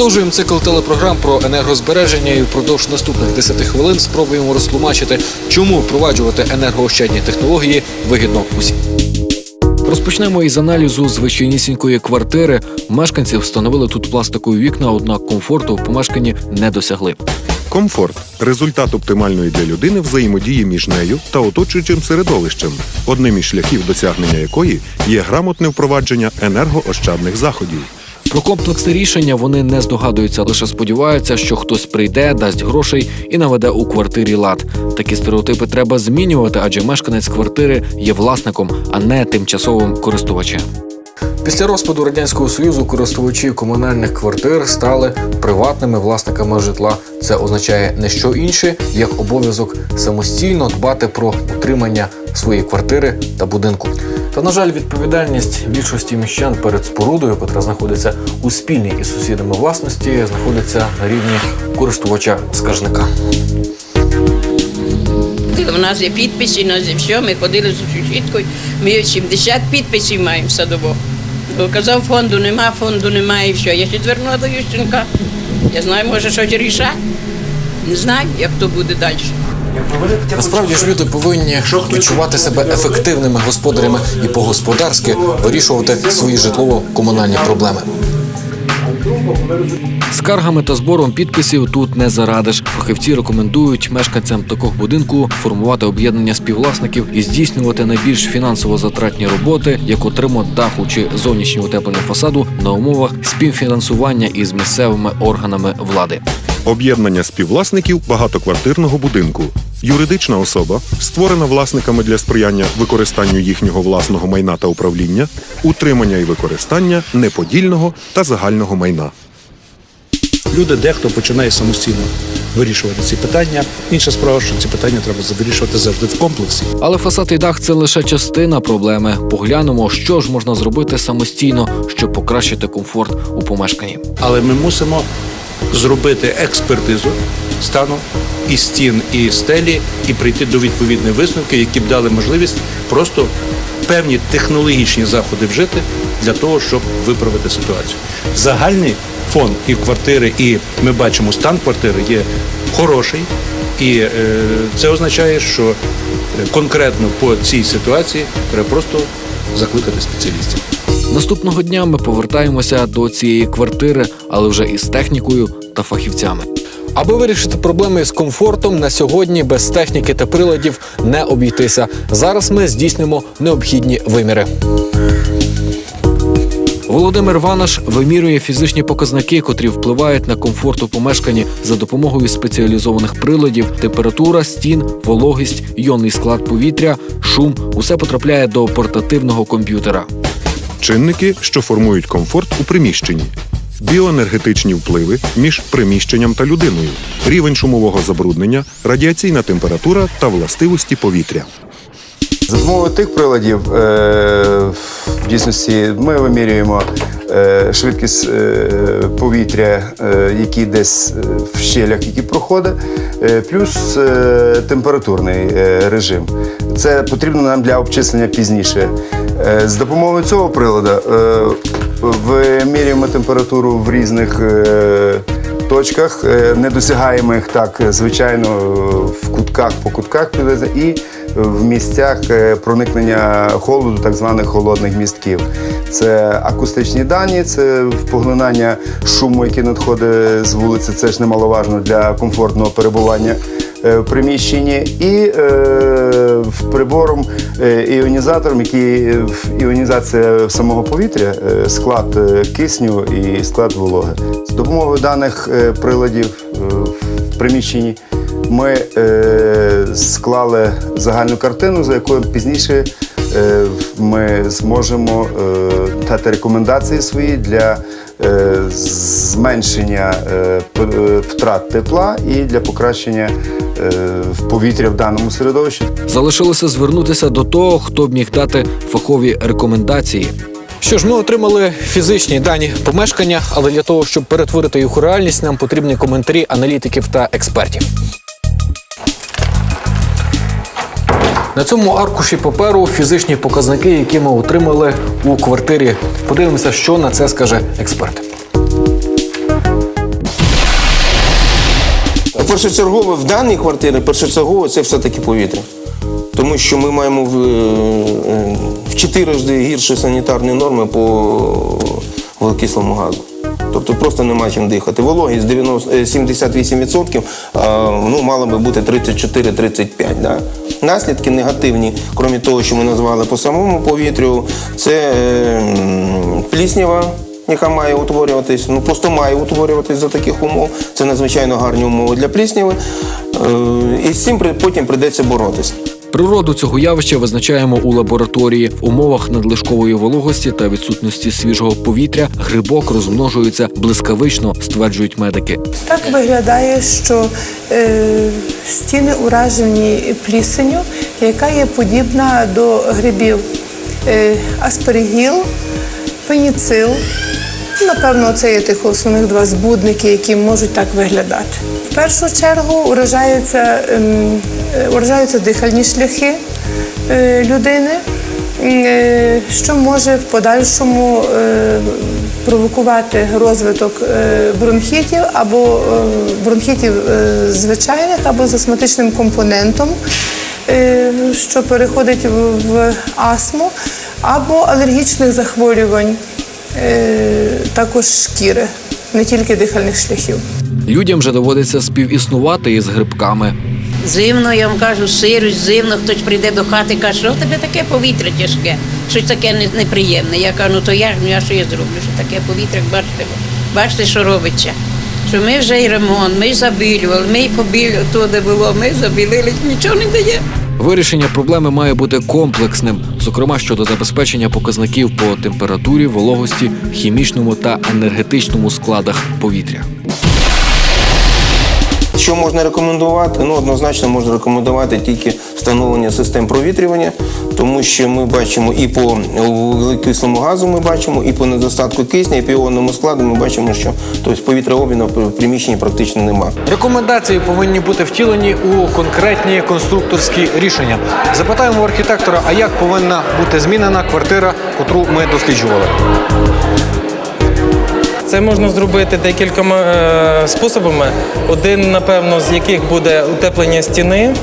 Продовжуємо цикл телепрограм про енергозбереження і впродовж наступних 10 хвилин спробуємо розтлумачити, чому впроваджувати енергоощадні технології вигідно усім. Розпочнемо із аналізу звичайнісінької квартири. Мешканці встановили тут пластикові вікна, однак комфорту в помешканні не досягли. Комфорт результат оптимальної для людини взаємодії між нею та оточуючим середовищем, одним із шляхів досягнення якої є грамотне впровадження енергоощадних заходів. Про комплексне рішення вони не здогадуються, лише сподіваються, що хтось прийде, дасть грошей і наведе у квартирі лад. Такі стереотипи треба змінювати, адже мешканець квартири є власником, а не тимчасовим користувачем. Після розпаду радянського союзу користувачі комунальних квартир стали приватними власниками житла. Це означає не що інше, як обов'язок самостійно дбати про утримання своєї квартири та будинку. Та на жаль, відповідальність більшості міщан перед спорудою, котра знаходиться у спільній із сусідами власності, знаходиться на рівні користувача скаржника. У нас є підписи, у нас є все. Ми ходили з сусідкою. Ми 70 підписів маємо садово. Казав, фонду нема, фонду немає і все. Я ще звернула до Ющенка. Я знаю, може щось рішати. Не знаю, як то буде далі. Насправді ж люди повинні відчувати себе ефективними господарями і по-господарськи вирішувати свої житлово-комунальні проблеми. Скаргами та збором підписів тут не зарадиш. Фахівці рекомендують мешканцям такого будинку формувати об'єднання співвласників і здійснювати найбільш фінансово затратні роботи, як отримати даху чи зовнішнє утеплення фасаду на умовах співфінансування із місцевими органами влади. Об'єднання співвласників багатоквартирного будинку. Юридична особа, створена власниками для сприяння використанню їхнього власного майна та управління, утримання і використання неподільного та загального майна. Люди дехто починає самостійно вирішувати ці питання. Інша справа, що ці питання треба вирішувати завжди в комплексі. Але фасад і дах це лише частина проблеми. Поглянемо, що ж можна зробити самостійно, щоб покращити комфорт у помешканні. Але ми мусимо зробити експертизу стану і стін, і стелі, і прийти до відповідних висновків, які б дали можливість просто певні технологічні заходи вжити для того, щоб виправити ситуацію. Загальний фон і квартири, і ми бачимо стан квартири є хороший, і е, це означає, що конкретно по цій ситуації треба просто закликати спеціалістів. Наступного дня ми повертаємося до цієї квартири, але вже із технікою та фахівцями. Аби вирішити проблеми з комфортом, на сьогодні без техніки та приладів не обійтися. Зараз ми здійснимо необхідні виміри. Володимир Ванаш вимірює фізичні показники, котрі впливають на комфорт у помешканні за допомогою спеціалізованих приладів, температура, стін, вологість, йонний склад повітря, шум усе потрапляє до портативного комп'ютера. Чинники, що формують комфорт у приміщенні. Біоенергетичні впливи між приміщенням та людиною, рівень шумового забруднення, радіаційна температура та властивості повітря. За допомогою тих приладів е, в дійсності ми вимірюємо е, швидкість е, повітря, які десь в щелях, які проходить, плюс температурний режим. Це потрібно нам для обчислення пізніше. Е, з допомогою цього приладу е, вимірюємо температуру в різних е, точках, е, недосягаємих так, е, звичайно, в кутках по кутках і в місцях проникнення холоду, так званих холодних містків. Це акустичні дані, це поглинання шуму, який надходить з вулиці. Це ж немаловажно для комфортного перебування в приміщенні, і е, прибором е, іонізатором, який е, іонізація самого повітря, е, склад е, кисню і склад вологи. З допомогою даних е, приладів е, в приміщенні ми е, склали загальну картину, за якою пізніше е, ми зможемо е, дати рекомендації свої для е, зменшення е, е, втрат тепла і для покращення е, повітря в даному середовищі. Залишилося звернутися до того, хто б міг дати фахові рекомендації. Що ж, ми отримали фізичні дані помешкання, але для того, щоб перетворити їх у реальність, нам потрібні коментарі аналітиків та експертів. На цьому аркуші паперу фізичні показники, які ми отримали у квартирі. Подивимося, що на це скаже експерт. першочергове в даній квартирі, першочергове це все-таки повітря. Тому що ми маємо в, е, в чотирижди гірші санітарні норми по вуглекислому газу. Тобто просто нема чим дихати. Вологість 90, е, 78%, а, ну, мало би бути 34-35%. Да? Наслідки негативні, крім того, що ми назвали по самому повітрю, це е, пліснява, яка має утворюватись, ну просто має утворюватись за таких умов. Це надзвичайно гарні умови для плісняви. Е, і з цим потім прийдеться боротися. Природу цього явища визначаємо у лабораторії. В умовах надлишкової вологості та відсутності свіжого повітря грибок розмножується блискавично, стверджують медики. Так виглядає, що е, стіни уражені плісеню, яка є подібна до грибів е, асперігіл, пеніцил. Напевно, це є тих основних два збудники, які можуть так виглядати. В першу чергу уражаються, ем, е, уражаються дихальні шляхи е, людини, е, що може в подальшому провокувати розвиток бронхітів або бронхітів звичайних, або з астматичним компонентом, що переходить в, астму, або алергічних захворювань, також шкіри, не тільки дихальних шляхів. Людям же доводиться співіснувати із грибками. Зимно, я вам кажу, сирость, зимно, хтось прийде до хати і каже, що в тебе таке повітря тяжке, щось таке неприємне. Я кажу, ну то як, ну я що я зроблю, що таке повітря, бачите, бачите, що робиться. Що ми вже і ремонт, ми й забілювали, ми й побілювали, то де було, ми забілили, нічого не дає. Вирішення проблеми має бути комплексним, зокрема щодо забезпечення показників по температурі, вологості, хімічному та енергетичному складах повітря. Що можна рекомендувати? Ну, однозначно можна рекомендувати тільки встановлення систем провітрювання, тому що ми бачимо і по вуглекислому газу ми бачимо, і по недостатку кисня, і по іонному складу ми бачимо, що тобто повітряобміну в приміщенні практично немає. Рекомендації повинні бути втілені у конкретні конструкторські рішення. Запитаємо у архітектора, а як повинна бути змінена квартира, котру ми досліджували. Це можна зробити декількома е, способами. Один, напевно, з яких буде утеплення стіни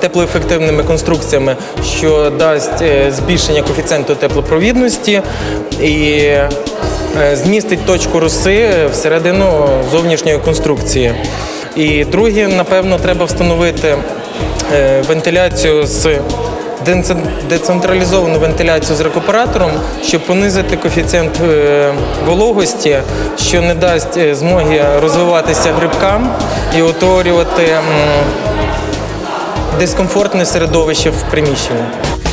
теплоефективними конструкціями, що дасть е, збільшення коефіцієнту теплопровідності і е, змістить точку роси всередину зовнішньої конструкції. І друге, напевно, треба встановити е, вентиляцію з децентралізовану вентиляцію з рекуператором, щоб понизити коефіцієнт е, вологості, що не дасть е, змоги розвиватися грибкам і утворювати дискомфортне середовище в приміщенні.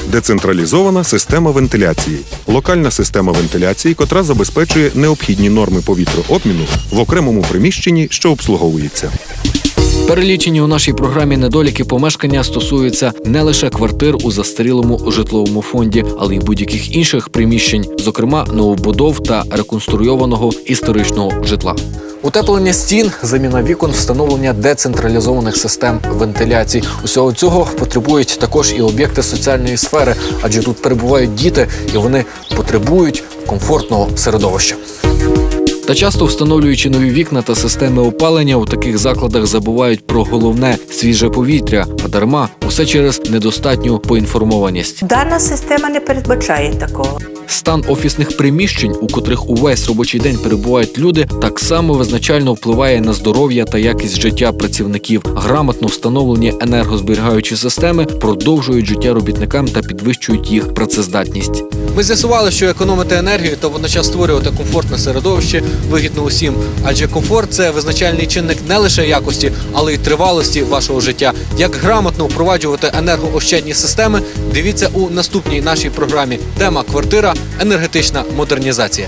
Децентралізована система вентиляції. Локальна система вентиляції, котра забезпечує необхідні норми повітрообміну в окремому приміщенні, що обслуговується. Перелічені у нашій програмі недоліки помешкання стосуються не лише квартир у застарілому житловому фонді, але й будь-яких інших приміщень, зокрема новобудов та реконструйованого історичного житла. Утеплення стін, заміна вікон, встановлення децентралізованих систем вентиляції. Усього цього потребують також і об'єкти соціальної сфери, адже тут перебувають діти, і вони потребують комфортного середовища. Та часто встановлюючи нові вікна та системи опалення, у таких закладах забувають про головне свіже повітря, а дарма усе через недостатню поінформованість. Дана система не передбачає такого. Стан офісних приміщень, у котрих увесь робочий день перебувають люди, так само визначально впливає на здоров'я та якість життя працівників. Грамотно встановлені енергозберігаючі системи продовжують життя робітникам та підвищують їх працездатність. Ми з'ясували, що економити енергію та водночас створювати комфортне середовище вигідно усім, адже комфорт це визначальний чинник не лише якості, але й тривалості вашого життя. Як грамотно впроваджувати енергоощадні системи, дивіться у наступній нашій програмі. Тема квартира енергетична модернізація.